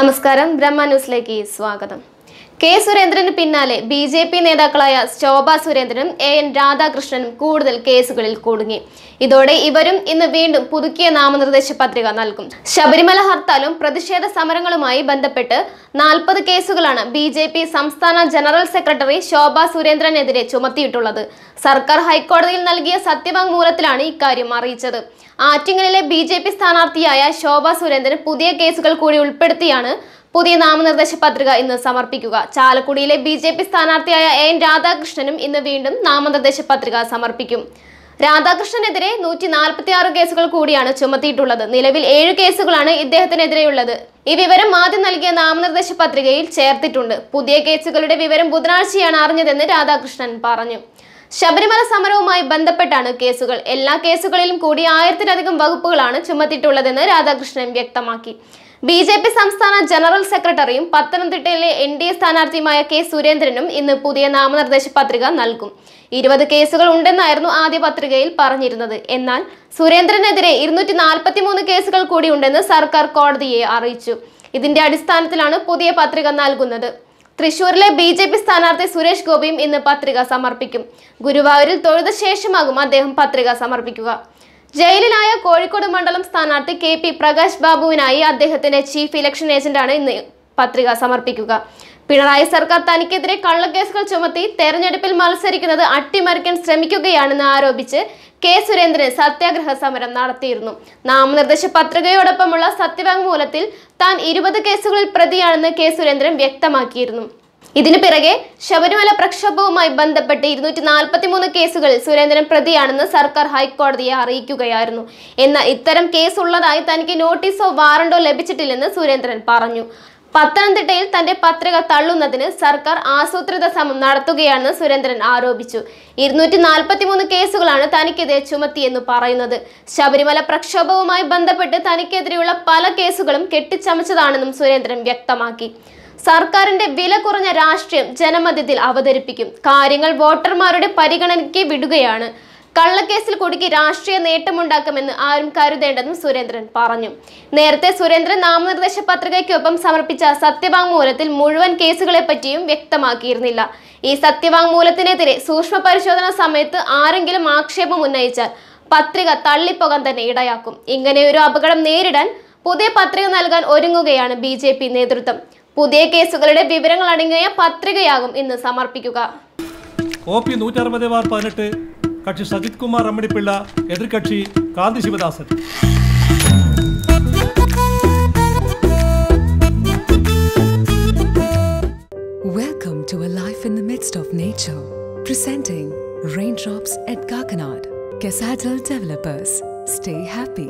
നമസ്കാരം. ബ്രഹ്മ ന്യൂസിലേക്ക് സ്വാഗതം. കെ സുരേന്ദ്രന് പിന്നാലെ ബി ജെ പി നേതാക്കളായ ശോഭ സുരേന്ദ്രനും എ എൻ രാധാകൃഷ്ണനും കൂടുതൽ കേസുകളിൽ കുടുങ്ങി. ഇതോടെ ഇവരും ഇന്ന് വീണ്ടും പുതുക്കിയ നാമനിർദ്ദേശ പത്രിക നൽകും. ശബരിമല ഹർത്താലും പ്രതിഷേധ സമരങ്ങളുമായി ബന്ധപ്പെട്ട് നാൽപ്പത് കേസുകളാണ് ബി ജെ പി സംസ്ഥാന ജനറൽ സെക്രട്ടറി ശോഭ സുരേന്ദ്രനെതിരെ ചുമത്തിയിട്ടുള്ളത്. സർക്കാർ ഹൈക്കോടതിയിൽ നൽകിയ സത്യവാങ്മൂലത്തിലാണ് ഇക്കാര്യം അറിയിച്ചത്. ആറ്റിങ്ങലിലെ ബി ജെ പി സ്ഥാനാർത്ഥിയായ ശോഭ സുരേന്ദ്രൻ പുതിയ കേസുകൾ കൂടി ഉൾപ്പെടുത്തിയാണ് പുതിയ നാമനിർദ്ദേശ പത്രിക ഇന്ന് സമർപ്പിക്കുക. ചാലക്കുടിയിലെ ബി ജെ പി സ്ഥാനാർത്ഥിയായ എൻ രാധാകൃഷ്ണനും ഇന്ന് വീണ്ടും നാമനിർദ്ദേശ പത്രിക സമർപ്പിക്കും. രാധാകൃഷ്ണനെതിരെ നൂറ്റി നാൽപ്പത്തി ആറ് കേസുകൾ കൂടിയാണ് ചുമത്തിയിട്ടുള്ളത്. നിലവിൽ ഏഴ് കേസുകളാണ് ഇദ്ദേഹത്തിനെതിരെയുള്ളത്. ഈ വിവരം ആദ്യം നൽകിയ നാമനിർദ്ദേശ പത്രികയിൽ ചേർത്തിട്ടുണ്ട്. പുതിയ കേസുകളുടെ വിവരം ബുധനാഴ്ചയാണ് അറിഞ്ഞതെന്ന് രാധാകൃഷ്ണൻ പറഞ്ഞു. ശബരിമല സമരവുമായി ബന്ധപ്പെട്ടാണ് കേസുകൾ. എല്ലാ കേസുകളിലും കൂടി ആയിരത്തിലധികം വകുപ്പുകളാണ് ചുമത്തിയിട്ടുള്ളതെന്ന് രാധാകൃഷ്ണൻ വ്യക്തമാക്കി. ബി ജെ പി സംസ്ഥാന ജനറൽ സെക്രട്ടറിയും പത്തനംതിട്ടയിലെ എൻ ഡി എ സ്ഥാനാർത്ഥിയുമായ കെ സുരേന്ദ്രനും ഇന്ന് പുതിയ നാമനിർദ്ദേശ പത്രിക നൽകും. ഇരുപത് കേസുകൾ ഉണ്ടെന്നായിരുന്നു ആദ്യ പത്രികയിൽ പറഞ്ഞിരുന്നത്. എന്നാൽ സുരേന്ദ്രനെതിരെ ഇരുന്നൂറ്റി നാൽപ്പത്തി മൂന്ന് കേസുകൾ കൂടി ഉണ്ടെന്ന് സർക്കാർ കോടതിയെ അറിയിച്ചു. ഇതിന്റെ അടിസ്ഥാനത്തിലാണ് പുതിയ പത്രിക നൽകുന്നത്. തൃശൂരിലെ ബി ജെ പി സ്ഥാനാർത്ഥി സുരേഷ് ഗോപിയും ഇന്ന് പത്രിക സമർപ്പിക്കും. ഗുരുവായൂരിൽ തൊഴുത ശേഷമാകും അദ്ദേഹം പത്രിക സമർപ്പിക്കുക. ജയിലിലായ കോഴിക്കോട് മണ്ഡലം സ്ഥാനാർത്ഥി കെ പി പ്രകാശ് ബാബുവിനായി അദ്ദേഹത്തിന്റെ ചീഫ് ഇലക്ഷൻ ഏജന്റാണ് ഇന്ന് പത്രിക സമർപ്പിക്കുക. പിണറായി സർക്കാർ തനിക്കെതിരെ കള്ളക്കേസുകൾ ചുമത്തി തെരഞ്ഞെടുപ്പിൽ മത്സരിക്കുന്നത് അട്ടിമറിക്കാൻ ശ്രമിക്കുകയാണെന്ന് ആരോപിച്ച് കെ സുരേന്ദ്രൻ സത്യാഗ്രഹ സമരം നടത്തിയിരുന്നു. നാമനിർദ്ദേശ പത്രികയോടൊപ്പമുള്ള സത്യവാങ്മൂലത്തിൽ താൻ ഇരുപത് കേസുകളിൽ പ്രതിയാണെന്ന് കെ സുരേന്ദ്രൻ വ്യക്തമാക്കിയിരുന്നു. ഇതിനു പിറകെ ശബരിമല പ്രക്ഷോഭവുമായി ബന്ധപ്പെട്ട് ഇരുന്നൂറ്റി നാൽപ്പത്തി മൂന്ന് കേസുകളിൽ സുരേന്ദ്രൻ പ്രതിയാണെന്ന് സർക്കാർ ഹൈക്കോടതിയെ അറിയിക്കുകയായിരുന്നു. എന്നാൽ ഇത്തരം കേസ് ഉള്ളതായി തനിക്ക് നോട്ടീസോ വാറണ്ടോ ലഭിച്ചിട്ടില്ലെന്ന് സുരേന്ദ്രൻ പറഞ്ഞു. പത്തനംതിട്ടയിൽ തന്റെ പത്രിക തള്ളുന്നതിന് സർക്കാർ ആസൂത്രിത ശ്രമം നടത്തുകയാണെന്ന് സുരേന്ദ്രൻ ആരോപിച്ചു. ഇരുന്നൂറ്റി നാൽപ്പത്തി മൂന്ന് കേസുകളാണ് തനിക്കെതിരെ ചുമത്തിയെന്ന് പറയുന്നത്. ശബരിമല പ്രക്ഷോഭവുമായി ബന്ധപ്പെട്ട് തനിക്കെതിരെയുള്ള പല കേസുകളും കെട്ടിച്ചമച്ചതാണെന്നും സുരേന്ദ്രൻ വ്യക്തമാക്കി. സർക്കാരിന്റെ വില കുറഞ്ഞ രാഷ്ട്രീയം ജനമധ്യത്തിൽ അവതരിപ്പിക്കും. കാര്യങ്ങൾ വോട്ടർമാരുടെ പരിഗണനയ്ക്ക് വിടുകയാണ്. കള്ളക്കേസിൽ കുടുക്കി രാഷ്ട്രീയ നേട്ടമുണ്ടാക്കുമെന്ന് ആരും കരുതേണ്ടെന്നും സുരേന്ദ്രൻ പറഞ്ഞു. നേരത്തെ സുരേന്ദ്രൻ നാമനിർദ്ദേശ പത്രികയ്ക്കൊപ്പം സമർപ്പിച്ച സത്യവാങ്മൂലത്തിൽ മുഴുവൻ കേസുകളെ പറ്റിയും വ്യക്തമാക്കിയിരുന്നില്ല. ഈ സത്യവാങ്മൂലത്തിനെതിരെ സൂക്ഷ്മ പരിശോധന സമയത്ത് ആരെങ്കിലും ആക്ഷേപം ഉന്നയിച്ചാൽ പത്രിക തള്ളിപ്പോകാൻ തന്നെ ഇടയാക്കും. ഇങ്ങനെയൊരു അപകടം നേരിടാൻ പുതിയ പത്രിക നൽകാൻ ഒരുങ്ങുകയാണ് ബി നേതൃത്വം. പുതിയ കേസുകളുടെ വിവരങ്ങൾ അടങ്ങിയ പത്രികയാകും ഇന്ന് സമർപ്പിക്കുക ഒ പി നൂറ്ററുപത് ബാർ പതിനെട്ട് കക്ഷി സജിത് കുമാർ അമ്മണിപ്പിള്ള എതിർകക്ഷി കാന്തി Sivadasan Welcome to a life in the midst of nature. Presenting Raindrops at Kakanad. Casadal Developers. Stay happy.